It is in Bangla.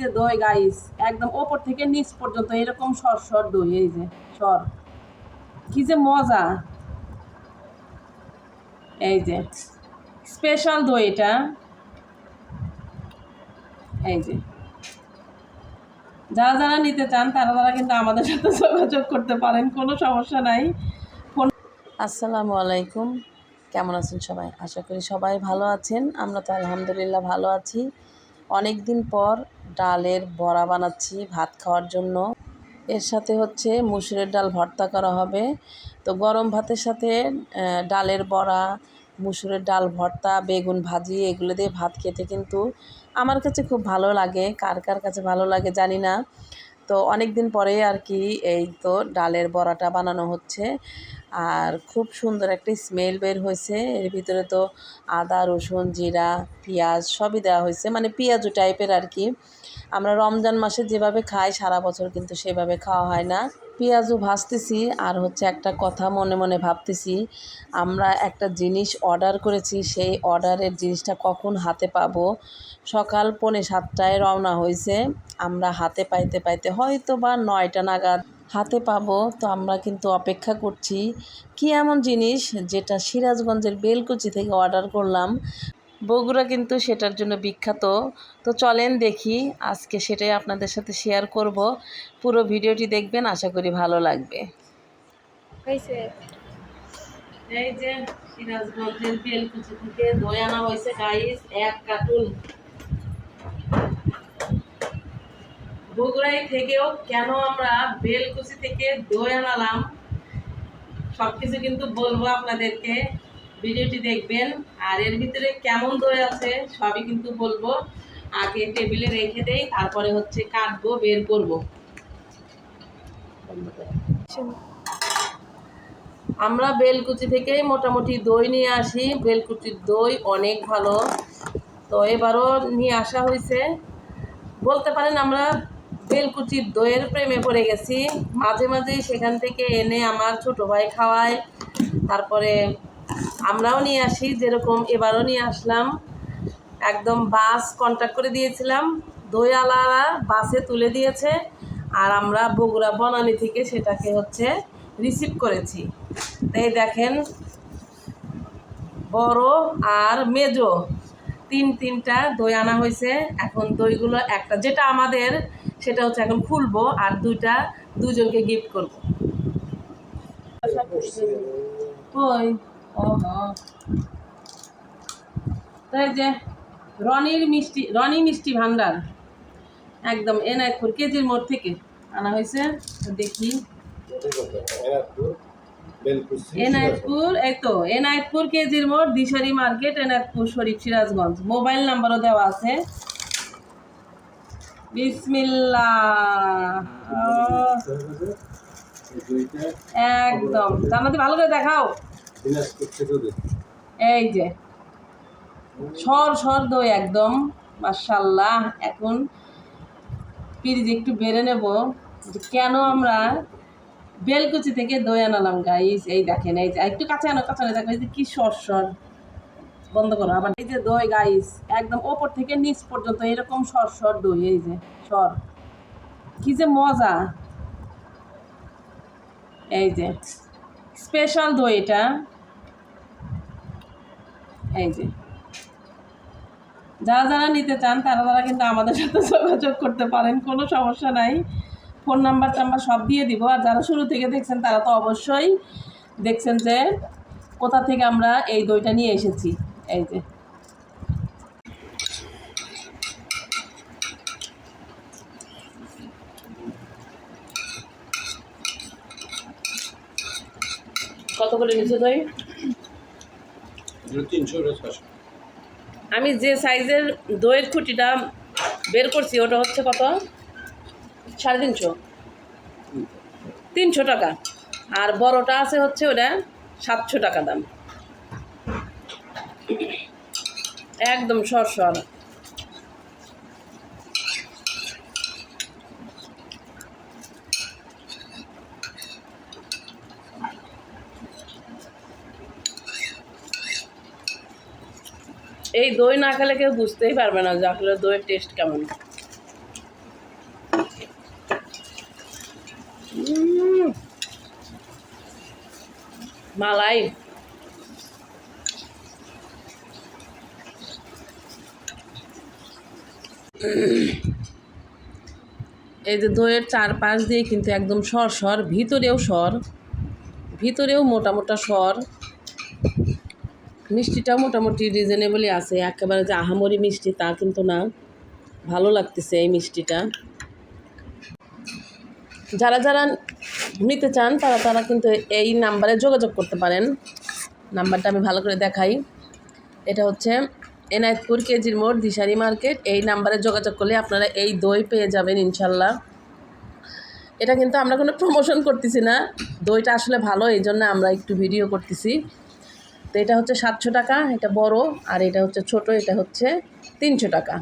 যে দই গাইস একদম ওপর থেকে নিচ পর্যন্ত এরকম সর সর দই, এই যে সর। কি যে মজা। এই যে স্পেশাল দই এটা। এই যে যারা যারা নিতে চান, তারা তারা কিন্তু আমাদের সাথে যোগাযোগ করতে পারেন, কোনো সমস্যা নাই। আসসালামু আলাইকুম। কেমন আছেন সবাই? আশা করি সবাই ভালো আছেন। আমরা তো আলহামদুলিল্লাহ ভালো আছি। অনেক দিন পর ডালের বড়া বানাচ্ছি, ভাত খাওয়ার জন্য। এর সাথে হচ্ছে মুসুরের ডাল ভর্তা করা হবে। তো গরম ভাতের সাথে ডালের বড়া, মুসুরের ডাল ভর্তা, বেগুন ভাজি, এগুলো দিয়ে ভাত খেতে কিন্তু আমার কাছে খুব ভালো লাগে। কার কার কাছে ভালো লাগে জানি না। তো অনেক দিন পরে আর কি এই তো ডালের বড়াটা বানানো হচ্ছে। আর খুব সুন্দর একটা স্মেল বের হয়েছে। এর ভিতরে তো আদা, রসুন, জিরা, পেঁয়াজ সবই দেওয়া হয়েছে। মানে পেঁয়াজু টাইপের আর কি। আমরা রমজান মাসে যেভাবে খাই, সারা বছর কিন্তু সেভাবে খাওয়া হয় না। পেঁয়াজু ভাজতেছি আর হচ্ছে একটা কথা মনে মনে ভাবতেছি, আমরা একটা জিনিস অর্ডার করেছি, সেই অর্ডারের জিনিসটা কখন হাতে পাবো? সকাল পৌনে সাতটায় রওনা হয়েছে। আমরা হাতে পাইতে পাইতে হয়তো বা নয়টা নাগাদ হাতে পাবো, তো আমরা কিন্তু অপেক্ষা করছি। কি এমন জিনিস যেটা সিরাজগঞ্জের বেলকুচি থেকে অর্ডার করলাম? বগুড়া কিন্তু সেটার জন্য বিখ্যাত। তো চলেন দেখি, আজকে সেটাই আপনাদের সাথে শেয়ার করব। পুরো ভিডিওটি দেখবেন, আশা করি ভালো লাগবে। এই যে সিরাজগঞ্জের বেলকুচি থেকে দই আনা হয়েছে গাইস এক কার্টুন। বগুড়াই থেকেও কেন আমরা বেলকুচি থেকে দই আনালাম সব কিছু কিন্তু বলব আপনাদেরকে। ভিডিওটি দেখবেন, আর এর ভিতরে কেমন দই আছে সবই কিন্তু বলব। আগে টেবিলে রেখে দেই, তারপরে হচ্ছে কাটবো, বের করব। আমরা বেলকুচি থেকেই মোটামুটি দই নিয়ে আসি। বেলকুচির দই অনেক ভালো। তো এবারও নিয়ে আসা হয়েছে। বলতে পারেন আমরা বেলকুচির দইয়ের প্রেমে পড়ে গেছি। মাঝে মাঝেই সেখান থেকে এনে আমার ছোট ভাই খাওয়ায়। তারপরে আমরাও নিয়ে আসি, যেরকম এবারও নিয়ে আসলাম। একদম বাস কন্ট্যাক্ট করে দিয়েছিলাম। দইওয়ালারা বাসে তুলে দিয়েছে। আর আমরা বগুড়া বনানী থেকে সেটাকে হচ্ছে রিসিভ করেছি। এই দেখেন, বড় আর মেজো। তিন তিনটা দই আনা হয়েছে। এখন দইগুলো একটা, যেটা আমাদের সেটা হচ্ছে এখন খুলবো আর দুইটা, দুজনকে গিফট করব। তাই যে রনির মিষ্টি, রনি মিষ্টি ভান্ডার। একদম এনায়তপুর, কেজির মোড় থেকে আনা হয়েছে। দেখি। এনায়তপুর, এই তো, এনায়তপুর, কেজির মোড়, দিশারি মার্কেট, এনায়তপুর, শরীফ সিরাজগঞ্জ। মোবাইল নাম্বারও দেওয়া আছে। বিসমিল্লা একদম। জানাতে ভালো করে দেখাও। এই যে। সর সর দই একদম। মার্শাল্লাহ এখন পিরিজ একটু বেড়ে নেব। কেন আমরা বেলকুচি থেকে দই আনালাম গাইস এই দেখেন, এই যে। একটু কাছে আনো কাছে দেখো, এই যে কি সর সর। বন্ধ করো। আবার এই যে দই গাইস একদম ওপর থেকে নিচ পর্যন্ত এরকম সর সর দই, এই যে সর। কি যে মজা। এই যে স্পেশাল দই এটা। এই যে যারা যারা নিতে চান, তারা তারা কিন্তু আমাদের সাথে যোগাযোগ করতে পারেন, কোনো সমস্যা নাই। ফোন নাম্বার টাম্বার সব দিয়ে দিব। আর যারা শুরু থেকে দেখছেন, তারা তো অবশ্যই দেখছেন যে কোথা থেকে আমরা এই দইটা নিয়ে এসেছি। এই যে। কত করে নিচে দই? আমি যে সাইজের দইয়ের খুঁটিটা বের করছি, ওটা হচ্ছে কত? সাড়ে তিনশো। তিনশো টাকা। আর বড়টা আছে হচ্ছে ওটা সাতশো টাকা দাম। একদম সরসর। এই দই না খেলে কেউ বুঝতেই পারবে না যে আসলে দইয়ের টেস্ট কেমন। মালাই। এই যে দইয়ের চারপাশ দিয়ে কিন্তু একদম সর সর, ভিতরেও সর, ভিতরেও মোটা মোটা সর। মিষ্টিটাও মোটামুটি রিজনেবলই আছে, একেবারে যে আহামরি মিষ্টি তা কিন্তু না। ভালো লাগতেছে এই মিষ্টিটা। যারা যারা নিতে চান, তারা তারা কিন্তু এই নাম্বারে যোগাযোগ করতে পারেন। নাম্বারটা আমি ভালো করে দেখাই। এটা হচ্ছে এনায়তপুর কেজির মোড় দিশারি মার্কেট। এই নাম্বারে যোগাযোগ করলে আপনারা এই দই পেয়ে যাবেন ইনশাল্লাহ। এটা কিন্তু আমরা কোনো প্রমোশন করতেছি না। দইটা আসলে ভালো, এই জন্য আমরা একটু ভিডিও করতেছি। তো এটা হচ্ছে সাতশো টাকা, এটা বড়, আর এটা হচ্ছে ছোট, এটা হচ্ছে তিনশো টাকা।